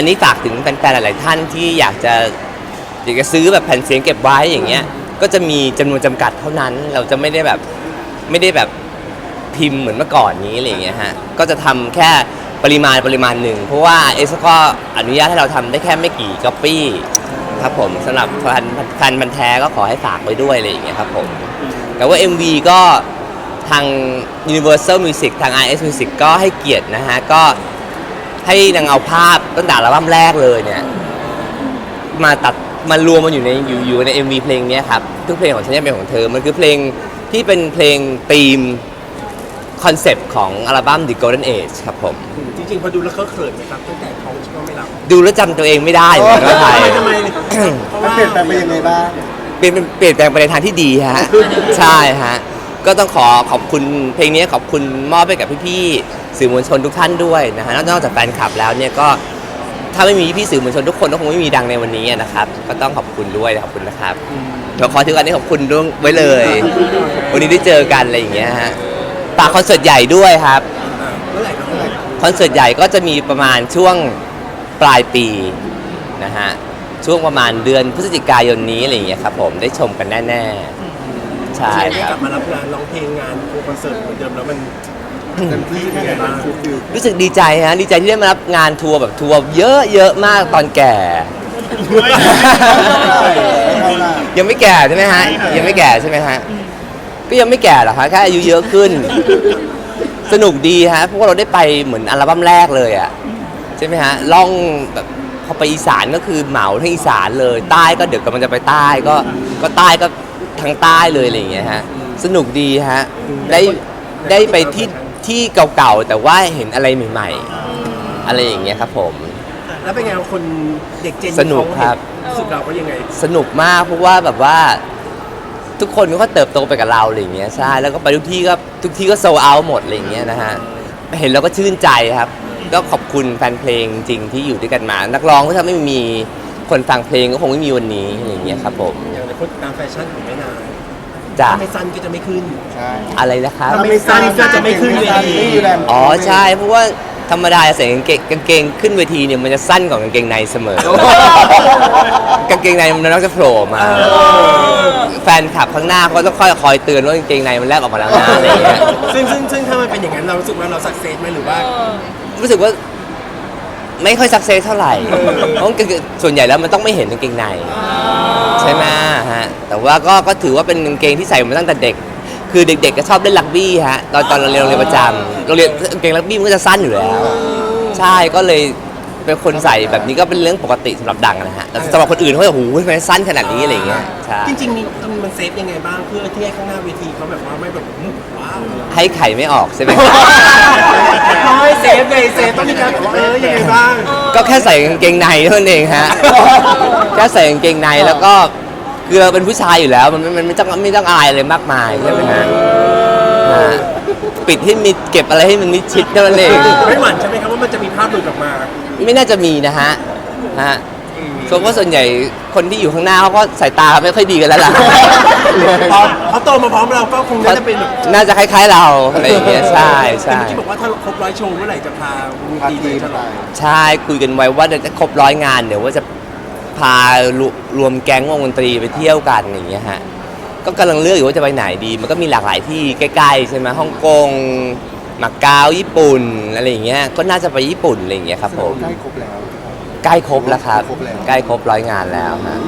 อันนี้ฝากถึงแฟนๆหลาย ๆ ท่านที่อยากจะอยากจะซื้อแบบแผ่นเสียงเก็บไว้อย่างเงี้ย ก็จะมีจำนวนจำกัดเท่านั้น เราจะไม่ได้แบบไม่ได้แบบพิมพ์เหมือนเมื่อก่อนนี้อะไรอย่างเงี้ยฮะ ก็จะทำแค่ปริมาณปริมาณหนึ่ง เพราะว่าเอสก็อนุญาตให้เราทำได้แค่ไม่กี่ก๊อปปี้ครับผมสำหรับแฟนแฟนบันธุ์แท้ก็ขอให้ฝากไว้ด้วยอะไรอย่างเงี้ยครับผม แต่ว่า MV ก็ทาง Universal Music ทาง RS Music ก็ให้เกียรตินะฮะ ก็ ให้นางเอาภาพตั้งแต่อัลบั้มแรกเลยเนี่ย มาตัดมารวมมันอยู่ในอยู่อยู่ใน MV เพลงเนี้ยครับทุกเพลงของฉันจะเป็นของเธอ มันคือเพลงที่เป็นเพลงธีมคอนเซปต์ของอัลบั้ม The Golden Age ครับผม จริงๆพอดูแล้วเขาเขินไหมครับตั้งแต่ท้องช่วงไม่หลับดูแล้วจำตัวเองไม่ได้เหมือนกันว่าใครทำไมเพราะมันว่าเปลี่ยนแปลงไปยังไงบ้าง เปลี่ยนเปลี่ยนแปลงไปในทางที่ดีฮะ ใช่ฮะ ก็ต้องขอขอบคุณเพลงนี้ขอบคุณมอบไปกับพี่ๆสื่อมวลชนทุกท่านด้วยนะฮะนอกจากแฟนคลับแล้วเนี่ยก็ถ้าไม่มีพี่ๆสื่อมวลชนทุกคนก็คงไม่มีดังในวันนี้นะครับ ก็ต้องขอบคุณด้วยขอบคุณนะครับเดี๋ยวขอถืออันนี้ขอบคุณด้วยไว้เลย วันนี้ได้เจอกันอะไรอย่างเงี้ยฮะฝากคอนเสิร์ตใหญ่ด้วยครับเมื่อไหร่ก็เมื่อไหร่คอนเสิร์ตใหญ่ก็จะมีประมาณช่วงปลายปีนะฮะช่วงประมาณเดือนพฤศจิกายนนี้อะไรอย่างเงี้ยครับผมได้ชมกันแน่ ๆ ใช่เชียร์ได้คกรัลับบมารับงานร้องเพลงงานคอนเสิร์ตเหมือนเดิมแล้วมันเต็มที่แค่ไหนบ้างฟูลฟิลรู้สึกดีใจฮะดีใจที่ได้มารับงานทัวร์แบบทัวร์เยอะเยอะมากตอนแก่ ยังไม่แก่ใช่ไหมฮะยังไม่แก่ใช่ไหมฮะก็ยังไม่แก่หรอกฮะแค่อายุเยอะขึ้น สนุกดีฮะเพราะว่าเราได้ไปเหมือนอัลบั้มแรกเลยอะใช่ไหมฮะล่องแบบพอไปอีสานก็คือเหมาทั้งอีสานเลย ใต้ก็เดี๋ยวกำลังจะไปใต้ก็ก็ใต้ก็ ทางใต้เลยอะไรอย่างเงี้ยฮะสนุกดีฮะได้ได้ไปที่ที่เก่าๆ แต่ว่าเห็นอะไรใหม่ๆ อะไรอย่างเงี้ยครับผม แล้วเป็นไงคนเด็กเจนสนุกครับรู้สึกเราก็ยังไง สนุกมากเพราะว่าแบบว่า ทุกคนก็เติบโตไปกับเราอะไรอย่างเงี้ยใช่แล้วก็ไปทุกที่ก็ทุกที่ก็โซเอาหมดอะไรอย่างเงี้ยนะฮะเห็นแล้วก็ชื่นใจครับ ก็ขอบคุณแฟนเพลงจริงที่อยู่ด้วยกันมา นักร้องก็ถ้าไม่มี คนฟังเพลงก็คงไม่มีวันนี้อะไรอย่างเงี้ยครับผมอย่างในคนตามแฟชั่นของไม่นานจ้ะถ้าไม่สั้นก็จะไม่ขึ้น ใช่อะไรนะครับ ถ้าไม่สั้นก็จะไม่ขึ้นเวทีไม่มีแรงอ๋อใช่เพราะว่าธรรมดาใส่กางเกงกางเกงขึ้นเวทีเนี่ยมันจะสั้นกว่ากางเกงในเสมอ กางเกงในมันต้องจะโผล่มา แฟนคลับข้างหน้าเขาก็ต้องคอยคอยเตือนว่ากางเกงในมันแลกออกมาแล้วนะอะไรอย่างเงี้ยซึ่งซึ่งซึ่งถ้ามันเป็นอย่างนั้นเรารู้สึกว่าเราสักเซสไหมหรือว่า รู้สึกว่า ไม่ค่อยสักเซสเท่าไหร่เพราะกางเกงส่วนใหญ่แล้วมันต้องไม่เห็นกางเกงในใช่ไหมฮะแต่ว่าก็ก็ถือว่าเป็นกางเกงที่ใส่มาตั้งแต่เด็ก คือเด็กๆก็ชอบเล่นรักบี้ฮะตอนตอนเราเรียนโรงเรียนประจำโรงเรียนกางเกงรักบี้มันก็จะสั้นอยู่แล้ว ใช่ก็เลย เป็นคนใส่แบบนี้ก็เป็นเรื่องปกติสำหรับดังนะฮะแต่สำหรับคนอื่นเขาจะโอ้โหทำไมสั้นขนาดนี้อะไรอย่างเงี้ยใช่จริงๆมีมันเซฟยังไงบ้างเพื่อที่ให้ข้างหน้าเวทีเขาแบบว่าไม่แบบอื้อว้าวให้ไข่ไม่ออกใช่ไหมครับน้อยเซฟไงเซฟต้องมีการเออยังไงบ้างก็แค่ใส่กางเกงในเท่านั้นเองฮะแค่ใส่กางเกงในแล้วก็คือเราเป็นผู้ชายอยู่แล้ว มันมันไม่ต้องไม่ต้องอายอะไรมากมายใช่ไหมฮะฮะปิดให้มิดเก็บอะไรให้มันมิดชิดเท่านั้นเองไม่หวั่นใช่ไหมครับว่ามันจะมีภาพหลุดออกมา ไม่น่าจะมีนะฮะฮะเพราะว่าส่วนใหญ่คนที่อยู่ข้างหน้าเขาก็สายตาไม่ค่อยดีกันแล้วล่ะ พอเขาโตมาพร้อมเราก็คงน่าจะเป็นแบบน่าจะคล้ายๆเราอะไรอย่างเงี้ยใช่แต่ใช่เมื่อกี้บอกว่าถ้าครบร้อยโชว์เมื่อไหร่จะพาวงพาตีทีไปมฉลไปองใช่คุยกันไว้ว่าเดี๋ยวจะครบร้อยงานเดี๋ยวว่าจะพารวรวมแก๊งวงดนตรีไปเที่ยวกันอย่างเงี้ยฮะก็กำลังเลือกอยู่ว่าจะไปไหนดี มันก็มีหลากหลายที่ใกล้ๆใช่ไหมฮ่องกง มาเก๊าญี่ปุ่นอะไรอย่างเงี้ยก็น่าจะไปญี่ปุ่นอะไรอย่างเงี้ยครับผมใกล้ครบแล้ว ใกล้ครบแล้วครับครบแล้ว ใกล้ครบร้อยงานแล้วฮะ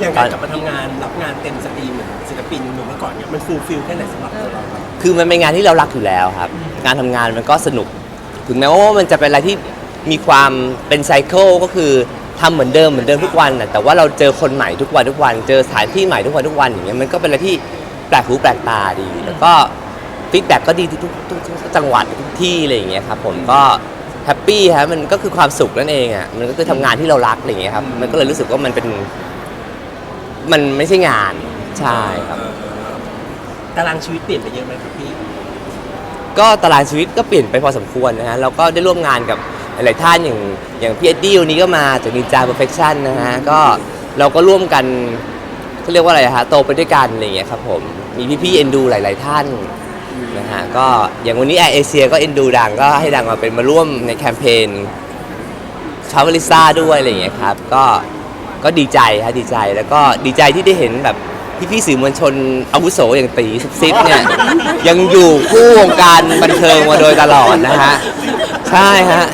อย่างการกลับมาทำงานรับงานเต็มสตรีมเหมือนศิลปินเหมือนเมื่อก่อนเนี่ยมันฟูลฟิลแค่ไหนสำหรับตัวเราครับคือมันเป็นงานที่เรารักอยู่แล้วครับ งานทำงานมันก็สนุก ถึงแม้ว่ามันจะเป็นอะไรที่มีความเป็นไซเคิลก็คือทำเหมือนเดิมเหมือนเดิมทุกวันน่ะแต่ว่าเราเจอคนใหม่ทุกวันทุกวัน เจอสถานที่ใหม่ทุกวันทุกวันอย่างเงี้ยมันก็เป็นอะไรที่แปลกหูแปลกตาดี แล้วก็ ฟีดแบ็กก็ดีทุกทุกทุกทุกจังหวัดทุกที่อะไรอย่างเงี้ยครับผมก็แฮปปี้ครับมันก็คือความสุขนั่นเองอะมันก็คือทำงานที่เรารักอะไรอย่างเงี้ยครับมันก็เลยรู้สึกว่ามันเป็น มันไม่ใช่งาน ใช่ครับ ตารางชีวิตเปลี่ยนไปเยอะไหมครับพี่ ก็ตารางชีวิตก็เปลี่ยนไปพอสมควรนะฮะเราก็ได้ร่วมงานกับหลายๆท่านอย่างอย่างพี่เอ็ดดี้วันนี้ก็มาจากนินจา perfection นะฮะก็เราก็ร่วมกันเขาเรียกว่าอะไรฮะโตไปด้วยกันอะไรอย่างเงี้ยครับผมมีพี่ๆเอ็นดูหลาย ๆ ท่าน นะฮะก็อย่างวันนี้แอร์เอเชียก็เอ็นดูดังก็ให้ดังมาเป็นมาร่วมในแคมเปญชาวลิซ่าด้วยอะไรอย่างเงี้ยครับก็ก็ดีใจฮะดีใจแล้วก็ดีใจที่ได้เห็นแบบพี่พี่ๆสื่อมวลชนอาวุโสอย่างตีซิปเนี่ย ยังอยู่คู่วงการบันเทิงมาโดยตลอดนะฮะ ใช่ฮะ